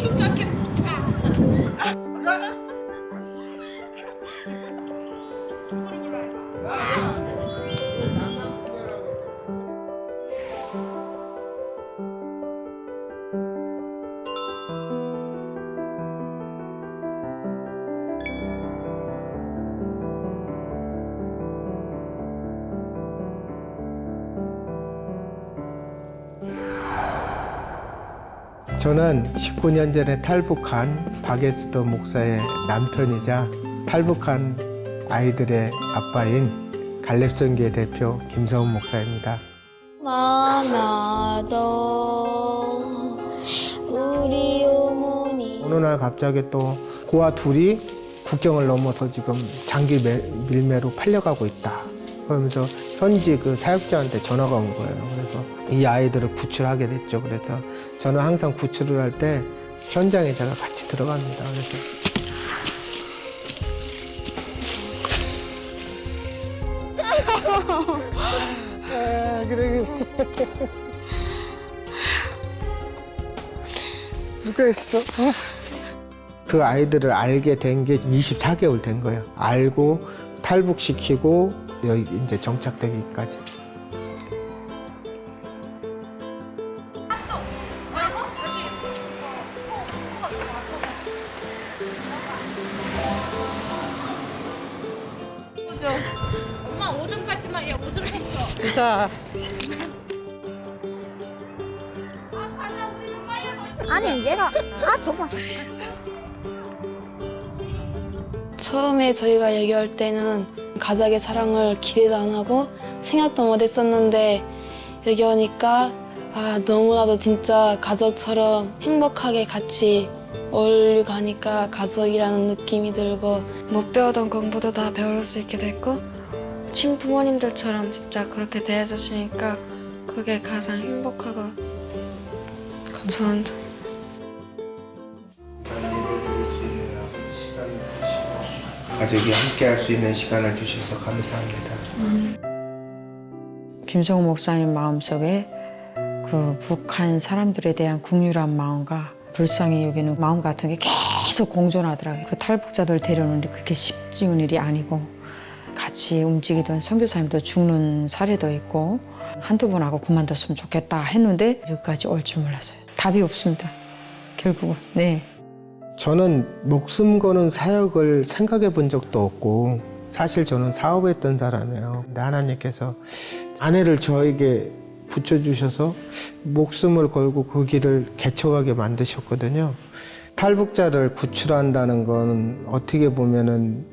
you fucking look. 저는 19년 전에 탈북한 박예수도 목사의 남편이자 탈북한 아이들의 아빠인 갈렙선교회 대표 김성훈 목사입니다. 많아도 우리 어머니 어느 날 갑자기 또 고아 둘이 국경을 넘어서 지금 장기 매- 밀매로 팔려가고 있다. 그러면서 현지 그 사역자한테 전화가 온 거예요. 그래서 이 아이들을 구출하게 됐죠. 그래서 저는 항상 구출을 할 때 현장에 제가 같이 들어갑니다. 그래서 아, 그래, 그래. 수고했어. 그 아이들을 알게 된 게 24개월 된 거예요. 알고 탈북시키고 여기 이제 정착되기까지. 엄마 오줌 밟지 마. 얘 오줌 뺐어. 진짜 아니 얘가 아 정말 처음에 저희가 얘기할 때는 가족의 사랑을 기대도 안 하고 생각도 못 했었는데 여기 오니까 아 너무나도 진짜 가족처럼 행복하게 같이 어울리고 하니까 가족이라는 느낌이 들고 못 배우던 공부도 다 배울 수 있게 됐고 친부모님들처럼 진짜 그렇게 대해주시니까 그게 가장 행복하고 좋은 점. 가족이 함께 할 수 있는 시간을 주셔서 감사합니다. 김성우 목사님 마음속에 그 북한 사람들에 대한 국률한 마음과 불쌍히 여기는 마음 같은 게 계속 공존하더라고요. 그 탈북자들 데려오는 게 그렇게 쉽지운 일이 아니고 같이 움직이던 선교사님도 죽는 사례도 있고 한두 번 하고 그만뒀으면 좋겠다 했는데 여기까지 올 줄 몰랐어요. 답이 없습니다. 결국은 네. 저는 목숨 거는 사역을 생각해 본 적도 없고 사실 저는 사업했던 사람이에요. 근데 하나님께서 아내를 저에게 붙여주셔서 목숨을 걸고 그 길을 개척하게 만드셨거든요. 탈북자를 구출한다는 건 어떻게 보면은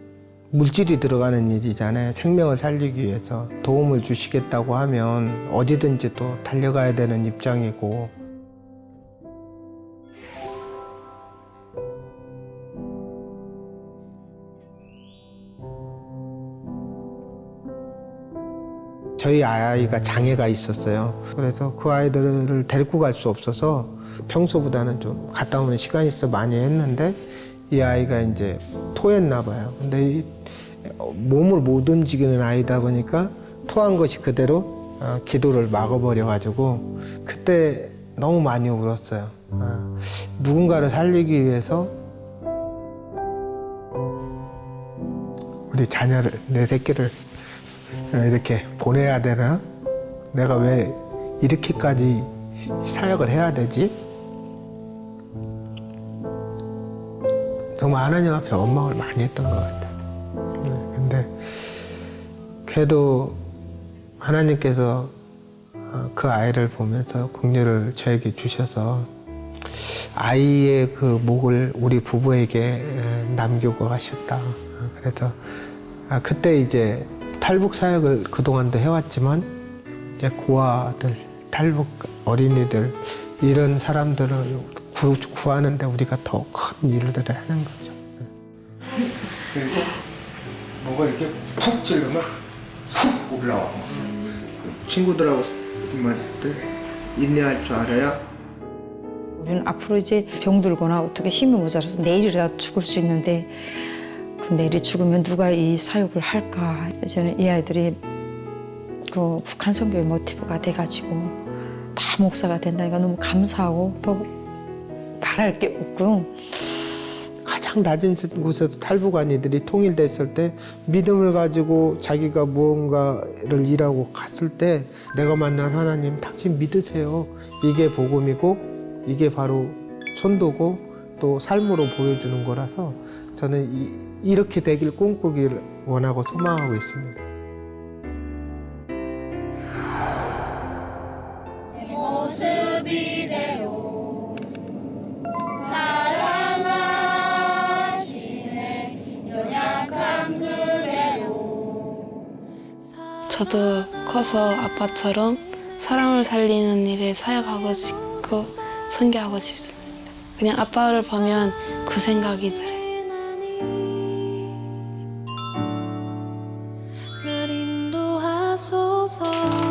물질이 들어가는 일이잖아요. 생명을 살리기 위해서 도움을 주시겠다고 하면 어디든지 또 달려가야 되는 입장이고 저희 아이가 장애가 있었어요. 그래서 그 아이들을 데리고 갈 수 없어서 평소보다는 좀 갔다 오는 시간이 있어 많이 했는데 이 아이가 이제 토했나 봐요. 근데 이 몸을 못 움직이는 아이다 보니까 토한 것이 그대로 어, 기도를 막아버려 가지고 그때 너무 많이 울었어요. 아, 누군가를 살리기 위해서 우리 자녀를 내 새끼를 어, 이렇게 보내야 되나? 내가 왜 이렇게까지 사역을 해야 되지? 정말 하나님 앞에 원망을 많이 했던 것 같아요. 네, 근데 그래도 하나님께서 어, 그 아이를 보면서 긍휼을 저에게 주셔서 아이의 그 목을 우리 부부에게 에, 남기고 가셨다. 어, 그래서 아, 그때 이제 탈북 사역을 그동안도 해왔지만 이제 고아들, 탈북 어린이들 이런 사람들을 구, 구하는데 우리가 더 큰 일들을 하는 거죠. 그리고 뭐가 이렇게 푹 찔러면 훅 올라와. 친구들하고 말때 인내할 줄 알아야 우리는 앞으로 이제 병들거나 어떻게 힘이 모자라서 내일이라도 죽을 수 있는데 그 내일이 죽으면 누가 이 사역을 할까? 저는 이 아이들이 그 북한 선교의 모티브가 돼가지고 다 목사가 된다니까 너무 감사하고 더 말할 게 없고 가장 낮은 곳에서 탈북아니들이 통일됐을 때 믿음을 가지고 자기가 무언가를 일하고 갔을 때 내가 만난 하나님 당신 믿으세요. 이게 복음이고 이게 바로 천도고 또 삶으로 보여주는 거라서 저는 이, 이렇게 되길 꿈꾸기를 원하고 소망하고 있습니다. 저도 커서 아빠처럼 사람을 살리는 일에 사역하고 싶고 선교하고 싶습니다. 그냥 아빠를 보면 그 생각이 들어요. you.